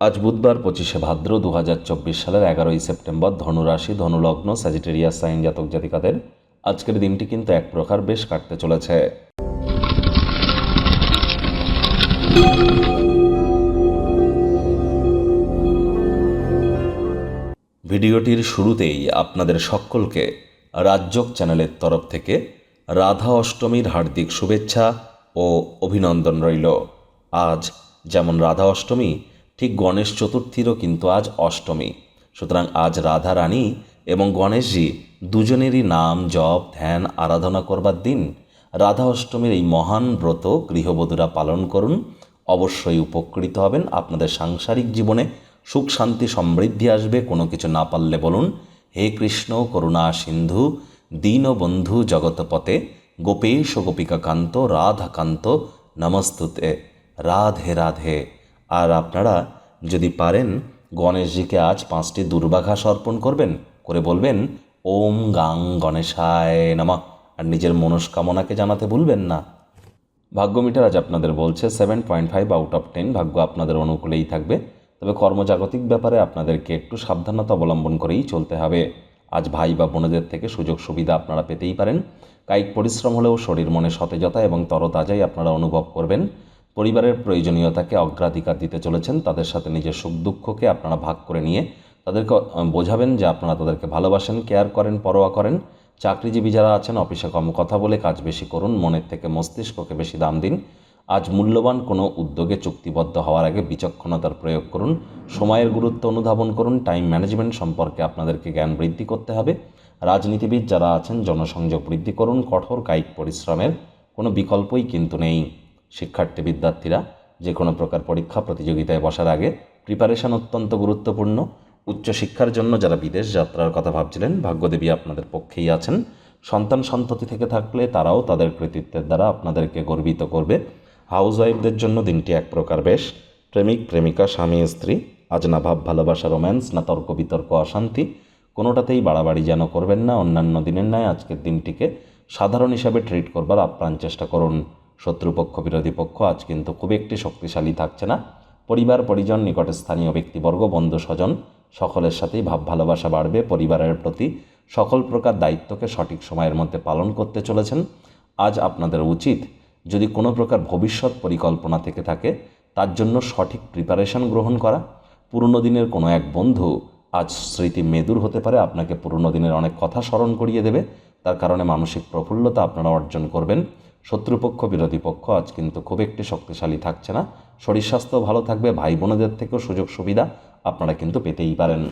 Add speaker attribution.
Speaker 1: আজ বুধবার পঁচিশে ভাদ্র দু সালের এগারোই সেপ্টেম্বর ধনুরাশি, ধনুলগ্ন স্যাজিটেরিয়াস সাইন জাতক জাতিকাদের আজকের দিনটি কিন্তু এক প্রকার বেশ কাটতে চলেছে। ভিডিওটির শুরুতেই আপনাদের সকলকে রাজ্যক চ্যানেলের তরফ থেকে রাধা অষ্টমীর হার্দিক শুভেচ্ছা ও অভিনন্দন রইল। আজ যেমন রাধা অষ্টমী ঠিক গণেশ চতুর্থীরও কিন্তু আজ অষ্টমী। সুতরাং আজ রাধা রানী এবং গণেশজি দুজনেরই নাম, জপ, ধ্যান, আরাধনা করবার দিন। রাধা অষ্টমীর এই মহান ব্রত গৃহবধূরা পালন করুন। অবশ্যই উপকৃত হবেন। আপনাদের সাংসারিক জীবনে সুখ, শান্তি, সমৃদ্ধি আসবে। কোনো কিছু না পারলে বলুন, হে কৃষ্ণ, করুণা, সিন্ধু, দীনবন্ধু জগৎপতে গোপেশ গোপিকাকান্ত, রাধাকান্ত, নমস্তুতে, রাধে রাধে। আর আপনারা যদি পারেন, গণেশজিকে আজ পাঁচটি দুর্বাঘাস অর্পণ করবেন, করে বলবেন, ওম গাং গণেশায় নামা। আর নিজের মনস্কামনাকে জানাতে ভুলবেন না। ভাগ্য মিটার আজ আপনাদের বলছে, seven point five out of ten ভাগ্য আপনাদের অনুকূলেই থাকবে। তবে কর্মজাগতিক ব্যাপারে আপনাদেরকে একটু সাবধানতা অবলম্বন করেই চলতে হবে। আজ ভাই বা বোনেদের থেকে সুযোগ সুবিধা আপনারা পেতেই পারেন। কায়িক পরিশ্রম হলেও শরীর মনে সতেজতা এবং তরতাজাই আপনারা অনুভব করবেন। পরিবারের প্রয়োজনীয়তাকে অগ্রাধিকার দিতে চলেছেন। তাদের সাথে নিজের সুখ দুঃখকে আপনারা ভাগ করে নিয়ে তাদেরকে বোঝাবেন যে আপনারা তাদেরকে ভালোবাসেন, কেয়ার করেন, পরোয়া করেন। চাকরিজীবী যারা আছেন, অফিসে কম কথা বলে কাজ বেশি করুন, মনের থেকে মস্তিষ্ককে বেশি দাম দিন। আজ মূল্যবান কোনো উদ্যোগে চুক্তিবদ্ধ হওয়ার আগে বিচক্ষণতার প্রয়োগ করুন। সময়ের গুরুত্ব অনুধাবন করুন। টাইম ম্যানেজমেন্ট সম্পর্কে আপনাদেরকে জ্ঞান বৃদ্ধি করতে হবে। রাজনীতিবিদ যারা আছেন, জনসংযোগ বৃদ্ধি করুন। কঠোর কায়িক পরিশ্রমের কোনো বিকল্পই কিন্তু নেই। শিক্ষার্থী বিদ্যার্থীরা যে কোনো প্রকার পরীক্ষা প্রতিযোগিতায় বসার আগে প্রিপারেশন অত্যন্ত গুরুত্বপূর্ণ। উচ্চশিক্ষার জন্য যারা বিদেশ যাত্রার কথা ভাবছিলেন, ভাগ্যদেবী আপনাদের পক্ষেই আছেন। সন্তান সন্ততি থেকে থাকলে তারাও তাদের কৃতিত্বের দ্বারা আপনাদেরকে গর্বিত করবে। হাউস ওয়াইফদের জন্য দিনটি এক প্রকার বেশ। প্রেমিক, প্রেমিকা, স্বামী, স্ত্রী, আজ না ভাব, ভালোবাসা, রোম্যান্স, না তর্ক, বিতর্ক, অশান্তি, কোনোটাতেই বাড়াবাড়ি যেন করবেন না। অন্যান্য দিনের ন্যায় আজকের দিনটিকে সাধারণ হিসাবে ট্রিট করবার আপ্রাণ চেষ্টা করুন। শত্রুপক্ষ, বিরোধী পক্ষ আজ কিন্তু খুব একটি শক্তিশালী থাকছে না। পরিবার, পরিজন, নিকটে স্থানীয় ব্যক্তিবর্গ, বন্ধু, স্বজন, সকলের সাথেই ভাব, ভালোবাসা বাড়বে। পরিবারের প্রতি সকল প্রকার দায়িত্বকে সঠিক সময়ের মধ্যে পালন করতে চলেছেন। আজ আপনাদের উচিত যদি কোনো প্রকার ভবিষ্যৎ পরিকল্পনা থেকে থাকে, তার জন্য সঠিক প্রিপারেশন গ্রহণ করা। পুরনো দিনের কোনো এক বন্ধু আজ স্মৃতি মেদুর হতে পারে, আপনাকে পুরনো দিনের অনেক কথা স্মরণ করিয়ে দেবে। তার কারণে মানসিক প্রফুল্লতা আপনারা অর্জন করবেন। শত্রুপক্ষ, বিরোধী পক্ষ আজ কিন্তু খুব একটি শক্তিশালী থাকছে না। শরীর স্বাস্থ্য ভালো থাকবে ভাই বোনদের থেকেও সুযোগ সুবিধা আপনারা কিন্তু পেতেই পারেন।